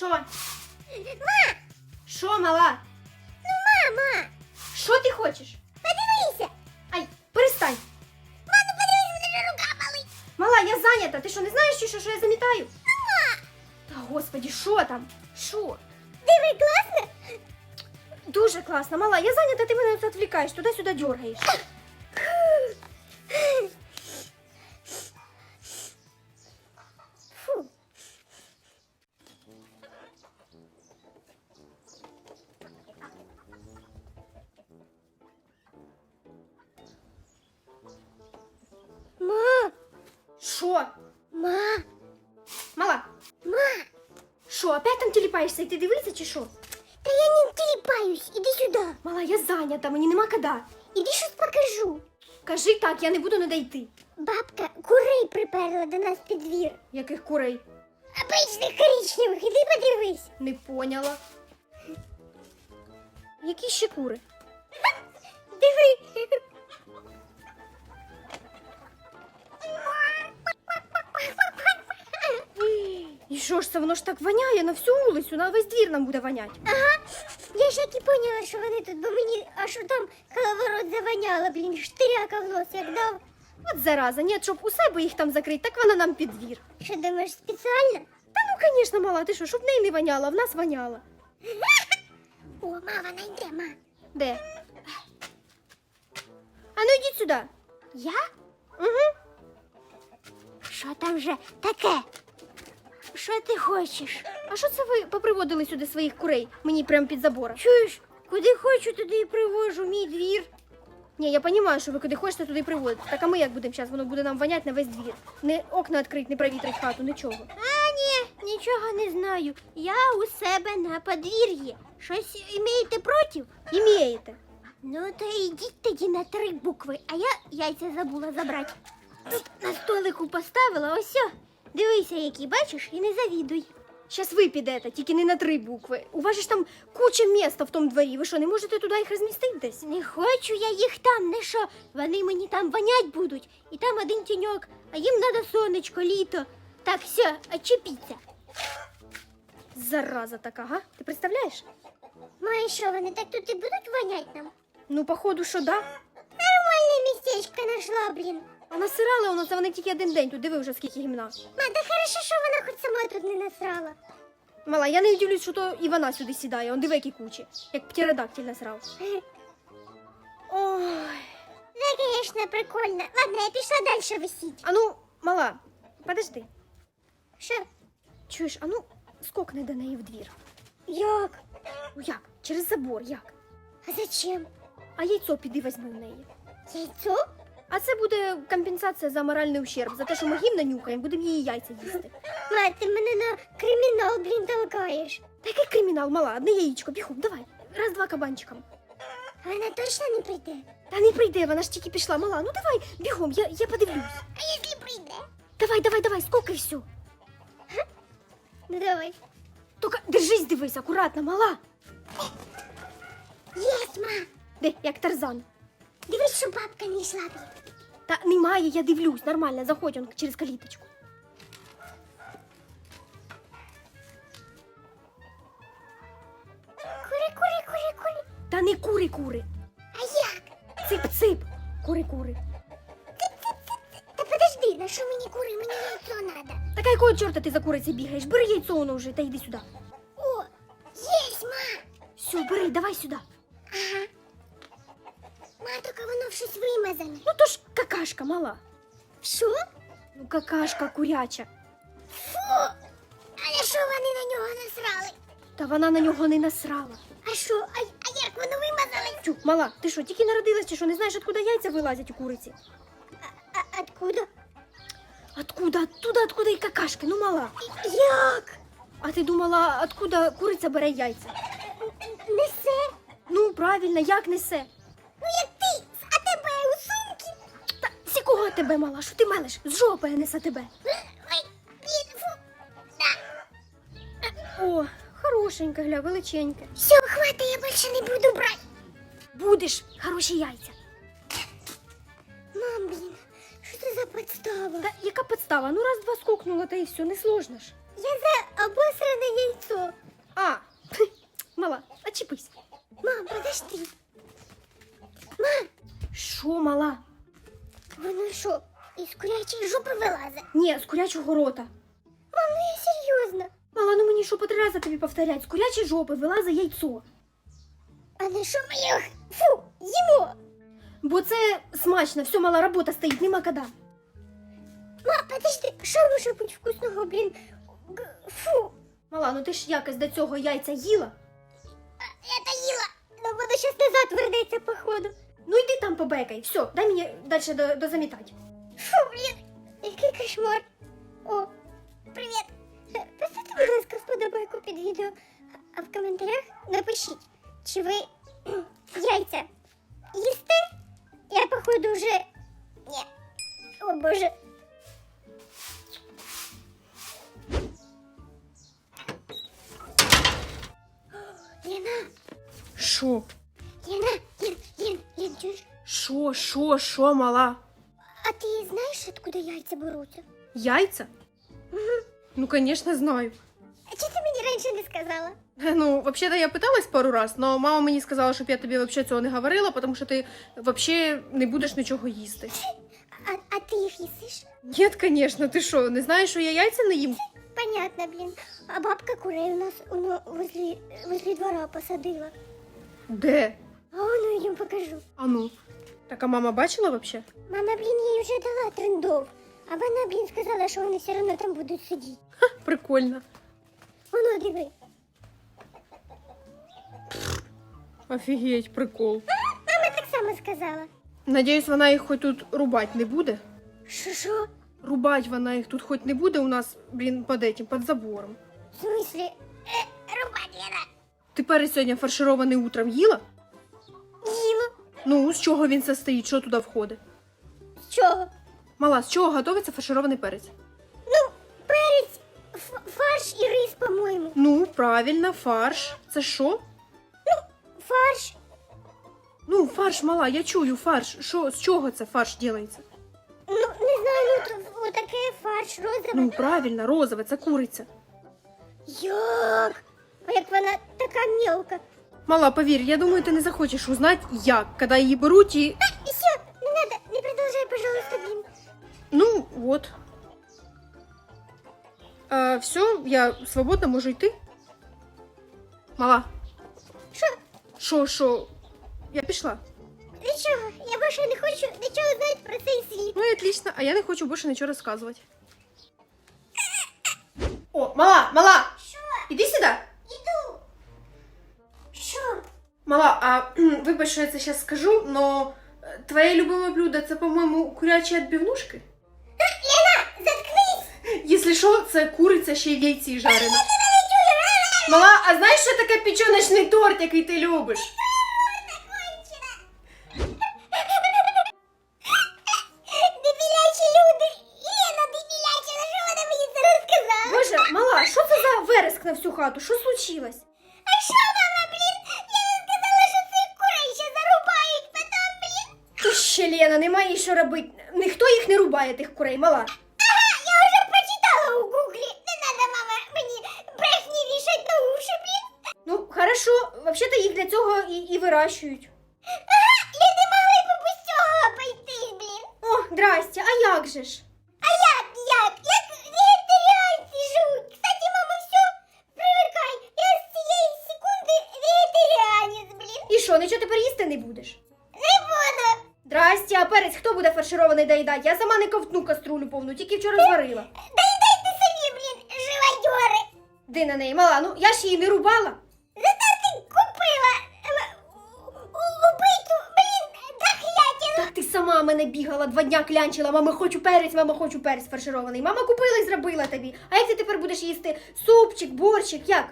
Що? Ма! Що, мала? Ну, мама! Що ти хочеш? Подивися! Ай, перестань. Ма, ну подивись, мене рука болить! Мала, я зайнята. Ти що, не знаєш, чи що, що я замітаю? Ма! Та господі, що там? Що? Диви, класно? Дуже класно. Мала, я зайнята, ти мене тут відвлікаєш, туди-сюди дергаєш. Опять там тіліпаєшся і ти дивишся, чи що? Та я не тіліпаюсь, іди сюди. Мала, я зайнята, мені нема коли. Іди щось покажу. Кажи так, я не буду не йти. Бабка курей приперла до нас під двір. Яких курей? Обичних коричневих, іди подивись. Не поняла. Які ще кури? Диви. І що ж це, воно ж так воняє на всю вулицю, на весь двір нам буде вонять. Ага. Я ж як і поняла, що вони тут, бо мені аж там коловорот завоняло, блін, штиряка в нос як дав. От зараза, ні, щоб у себе їх там закрити, так вона нам під двір. Що думаєш, спеціально? Та ну, звісно, мала, ти що, щоб в неї не воняло, а в нас воняло. О, мама, вона йде, ма. Де? А ну йдіть сюди. Я? Угу. Що там вже таке? Що ти хочеш? А що це ви поприводили сюди своїх курей? Мені прямо під забора. Чуєш, куди хочу, туди і привожу, мій двір. Ні, я розумію, що ви куди хочете, туди приводите. Так а ми як будемо зараз? Воно буде нам воняти на весь двір. Не окна відкрити, не провітрить хату, нічого. А, ні, нічого не знаю. Я у себе на подвір'ї. Щось імеєте проти? Імієте. Ну, то йдіть тоді на три букви, а я яйця забула забрати. Тут на столику поставила, ось. Дивися, які бачиш, і не завідуй. Щас ви підете, тільки не на три букви. У вас же ж там куча міста в тому дворі. Ви що, не можете туди їх розмістити десь? Не хочу я їх там, не що. Вони мені там вонять будуть. І там один тіньок, а їм надо сонечко, літо. Так, все, очепіться. Зараза така, га? Ти представляєш? Ну і що, вони так тут і будуть вонять нам? Ну, походу, що да. Нормальне містечко нашла, блін. А насирали у нас, а вони тільки один день. Тут диви вже скільки гімна. Ма, да хорошо, що вона хоч сама тут не насрала. Мала, я не дивлюсь, що то і вона сюди сідає. Он диви, які кучі. Як птеродактиль насрав. Ой. Да, конечно, прикольно. Ладно, я пішла далі висіть. А ну, мала, подожди. Що? Чуєш, а ну, скокни до неї в двір. Як? Ну як? Через забор, як? А зачем? А яйцо піди візьми в неї. Яйцо? А це буде компенсація за моральний ущерб, за те, що ми гімна нюхаємо, будемо її яйця їсти. Ма, ти мене на кримінал, блін, толкаєш. Такий кримінал, мала, одне яєчко, бігом, давай. Раз-два кабанчиком. Вона точно не прийде? Та не прийде, вона ж тільки пішла, мала. Ну давай, бігом, я, я подивлюсь. А якщо прийде? Давай, давай, давай, скокай все. Ну давай. Тільки держись, дивись, акуратно, мала. Єсть, ма. Де, як тарзан. Дивись, що бабка не йшла. Та немає, я дивлюсь, нормально, заходь он через каліточку. Кури, кури, кури, кури. Та не кури-кури, А як? цип-цип, кури-кури. Та подожди, на що мені кури? Мені яйцо надо. Так а якого чорта ти за курицею бігаєш? Бери яйцо воно вже та йди сюди. О, єсть, ма. Все, бери, давай сюди. Щось вимазане. Ну то ж какашка мала. Що? Ну какашка куряча. Фу! Але що вони на нього насрали? Та вона на нього не насрала. А що? А, а як воно вимазали? Тю, мала, ти що, тільки народилась чи що, не знаєш, откуда яйця вилазять у куриці? А, откуда? Откуда, оттуда, откуда і какашки, ну мала. Як? А ти думала, откуда куриця бере яйця? Несе? Ну, правильно, як несе? Ну як Та тебе мала, що ти мелиш? З жопи я несе тебе. О, хорошенька, гля, величенька. Все, хватит, я більше не буду брати. Будеш хороші яйця. Мам, блін, що це за подстава? Та яка підстава? Ну раз-два скокнула, та і все, не сложно ж. я за обосране яйцо. А, мала, очіпись. Мам, подожди. Мам, Що, мала? Воно що, із курячої жопи вилазить? Ні, з курячого рота. Мам, ну я серйозно. Мала, ну мені що по три рази тобі повторять? З курячої жопи вилазить яйцо. А на що ми його? Фу, їмо. Бо це смачно, все, мала робота стоїть, нема кода. Мам, подожди, що може бути вкусного, блін? Г- Фу. Мала, ну ти ж якось до цього яйця їла. Я та їла. Ну воно щас назад вернеться, походу. Ну йди там побекай. Все, дай мені далі до, дозамітати. Фу, блін, який кошмар. О, привіт. Е, Поставте, будь ласка, вподобайку під відео, а в коментарях напишіть, чи ви кхм, яйця їсте? Я, походу, вже... Ні. О, Боже. Лена, Що? Лена, Лен, Лен, Лен, чуєш? Що, що, що, мала? А ти знаєш, откуда яйця беруться? Яйця? Ну, звісно, знаю. А чи ти мені раніше не сказала? Ну, вообще-то я пыталась пару раз, но мама мені сказала, щоб я тобі вообще цього не говорила, тому що ти вообще не будеш нічого їсти. А, а ти їх їсиш? Ні, звісно, ти що, не знаєш, що я яйця не їм? Понятно, блін. А бабка курей у нас возле, возле двора посадила. Де? А ну йдем покажу. А ну. Так, а мама бачила вообще? Мама, блін, їй вже дала трендов. А вона, блін, сказала, що вони все одно там будуть сидіти. Ха, Прикольно. Воно диви. Офігеть, прикол. Мама так само сказала. Надіюсь, вона їх хоч тут рубать не буде. Що що? Рубать вона їх тут хоч не буде у нас, блін, під этим, під забором. В смислі? Е, рубать Лена. Ти перець сьогодні фарширований утром їла? Ну, з чого він состоїть, що туди входить? З чого? Мала, з чого готується фарширований перець? Ну, перець, фарш і рис, по-моєму. Ну, правильно, фарш. Це що? Фарш. Ну, фарш мала, я чую фарш. Що, з чого це фарш ділається? Ну, не знаю, ну, отаке фарш розове. Ну, правильно, розове, це куриця. Як? А як вона така мелка? Мала, повір, я думаю, ти не захочеш узнати, як, коли її беруть і. И все, не надо, не продолжай, пожалуйста, блин. Ну, от. А, все, я свободно можу йти. Мала. Що? Що, що? Я пішла. Нічого, я більше не хочу нічого знати про цей світ. Ну і отлично, а я не хочу більше нічого розказувати. О, мала, мала! Що? Іди сюди. Іду. Що? Мала, а вибач, що я це зараз скажу, но е, твоє любиме блюдо це, по-моєму, курячі відбивнушки? Лена, заткнись! Якщо що, це куриця ще й в яйці жарена. Мала, а знаєш, що таке печоночний торт, який ти любиш? Дебілячі люди! Лена, дебіляча, на що вона мені це розказала? Боже, мала, що це за вереск на всю хату? Що случилось? Ще, Лена, немає що робити. Ніхто їх не рубає, тих курей, мала. Ага, я вже прочитала у гуглі. Не надо, мама, мені брехні вішать на уші, блін. Ну, хорошо, взагалі-то їх для цього і, і вирощують. Ага, я не могли б без цього обійти, блін. О, здрасте, а як же ж? А як, як? Як вегетаріанці живуть? Кстати, мама, все, привикай. Я з цієї секунди вегетаріанець, блін. І що, нічого тепер їсти не будеш? А перець хто буде фарширований доїдати? Я сама не ковтну каструлю повну, тільки вчора зварила. Да й дайте самі, блін, живодьори. Де на неї, мала, ну я ж її не рубала. Зато ти купила е, у- убиту, блін, дохлятину. Так ти сама мене бігала, два дня клянчила, мама хочу перець, мама хочу перець фарширований. Мама купила і зробила тобі. А як ти тепер будеш їсти супчик, борщик, як?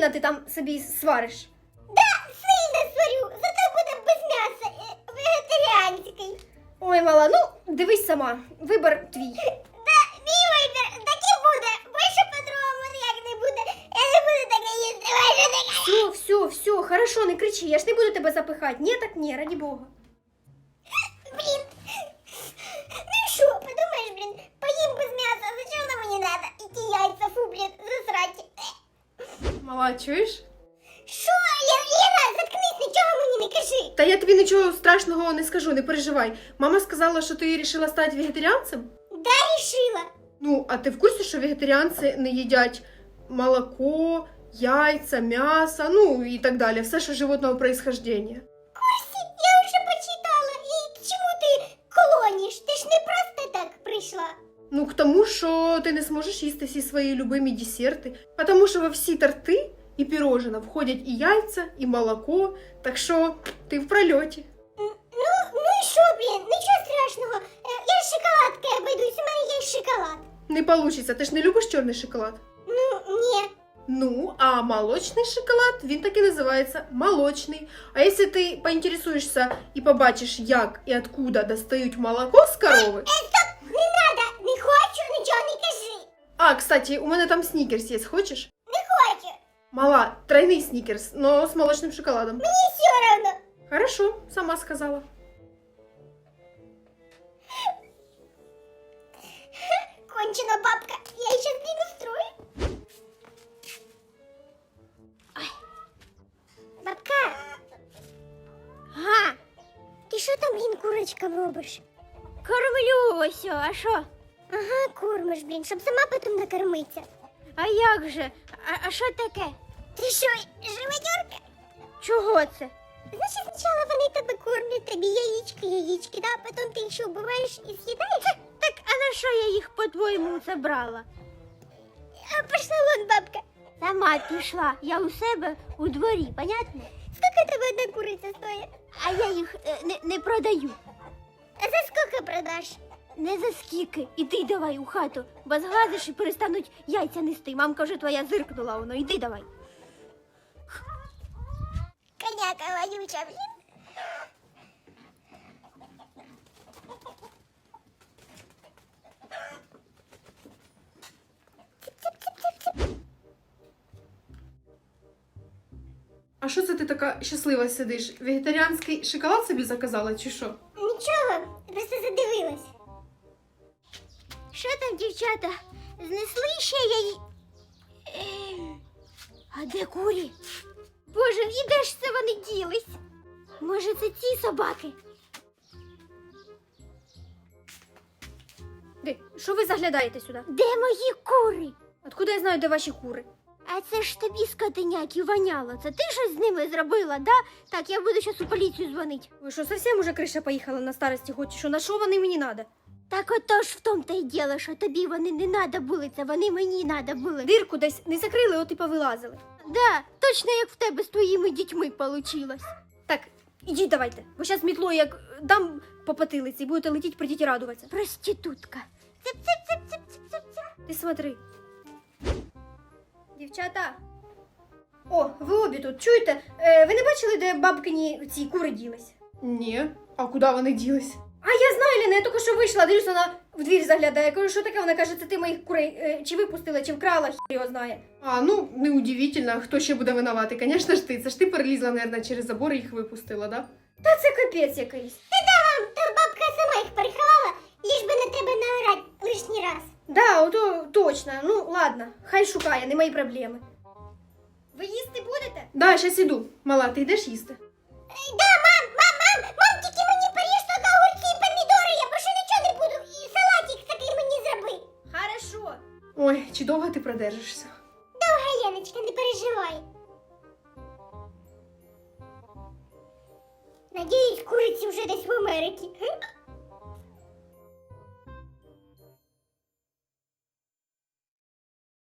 Сильно ти там собі свариш. Да, сильно сварю, зато буде без м'яса, вегетаріанський. Ой, мала, ну дивись сама, вибор твій. Да, мій вибір, так і буде. Більше по-другому ніяк не буде. Я не буду таке їсти, Все, все, все, хорошо, не кричи, я ж не буду тебе запихати. Ні, так ні, раді Бога. Нічого страшного не скажу, не переживай. Мама сказала, що ти вирішила стати вегетаріанцем? Да, рішила. Ну, а ти в курсі, що вегетаріанці не їдять молоко, яйця, м'ясо, ну і так далі, все, що животного происхождения. Курсі, я вже почитала. І чому ти колоніш? Ти ж не просто так прийшла. Ну, к тому, що ти не зможеш їсти всі свої любимі десерти, тому що во всі торти і пірожина входять і яйця, і молоко, так що ти в прольоті. М, Ну, ну і що, блін, нічого страшного. Е, Я з шоколадкою обойдусь, у мене є шоколад. Не получиться, ти ж не любиш чорний шоколад. Ну, ні. Ну, а молочний шоколад, він так і називається молочний. А якщо ти поінтересуєшся і побачиш, як і откуда достають молоко з корови. Е, стоп, не надо, не хочу, нічого не кажи. А, кстати, у мене там снікерс є, хочеш? Не хочу. Мала, тройний снікерс, но з молочним шоколадом. Мені все равно. Хорошо, сама сказала. Кончена бабка, я сейчас сдвину строй. Ой. Бабка. Га. Ти що там, блін, курочкам робиш? Кормлю ось, а що? Ага, кормиш, блін, щоб сама потім накормитися. А як же? А, а що таке? Ти що, живодерка? Чого це? Значить, спочатку вони тебе кормлять, тобі яєчки, яєчки, да, а потім ти їх ще вбиваєш і з'їдаєш. Так а на що я їх по-твоєму забрала? А пішла вон бабка. Сама пішла, я у себе у дворі, понятно? Скільки тебе одна куриця стоїть? А я їх е, не, не продаю. А за скільки продаш? Не за скільки. Іди давай у хату, бо зглазиш і перестануть яйця нести. Мамка вже твоя зиркнула воно, іди давай. Коняка вонюча, блін. А що це ти така щаслива сидиш? Вегетаріанський шоколад собі заказала, чи що? Нічого, просто задивилась. Що там, дівчата? Знесли ще яї. Ем, А де курі? Боже, і де ж це вони ділись? Може, це ці собаки? Де? Що ви заглядаєте сюди? Де мої кури? Откуда я знаю, де ваші кури? А це ж тобі скотиняки воняло. Це ти щось з ними зробила, да? Так, я буду зараз у поліцію дзвонити. Ви що, совсем уже криша поїхала на старості хоч? Що на що вони мені надо? Так отож в тому та й діло, що тобі вони не надо були, це вони мені надо були. Дирку десь не закрили, от і повилазили. Да, точно як в тебе з твоїми дітьми получилось. Так, ідіть давайте, бо зараз мітлою як дам по потилиці, будете летіть, прийдіть і радуватися. Проститутка. Ти смотри. Дівчата. О, ви обі тут. Чуєте? Е, ви не бачили, де бабкині ці кури ділись? Ні. А куди вони ділись? А я знаю, Ліна, я тільки що вийшла, дивлюсь, вона в двір заглядає. Я кажу, що таке? Вона каже, це ти моїх курей е, чи випустила, чи вкрала, хір його знає. А, ну, неудивительно, хто ще буде винуватий? Звісно ж ти. Це ж ти перелізла, мабуть, через забор і їх випустила, да? Та це капець якийсь. Та бабка сама їх переховала, лиш би на тебе наорать лишній раз. Да, ото точно. Ну, ладно, хай шукає, не мої проблеми. Ви їсти будете? Да, щас іду. Мала, ти йдеш їсти? Довго ти продержишся? Довга Яночка, не переживай. Надіюсь, куриці вже десь в Америці.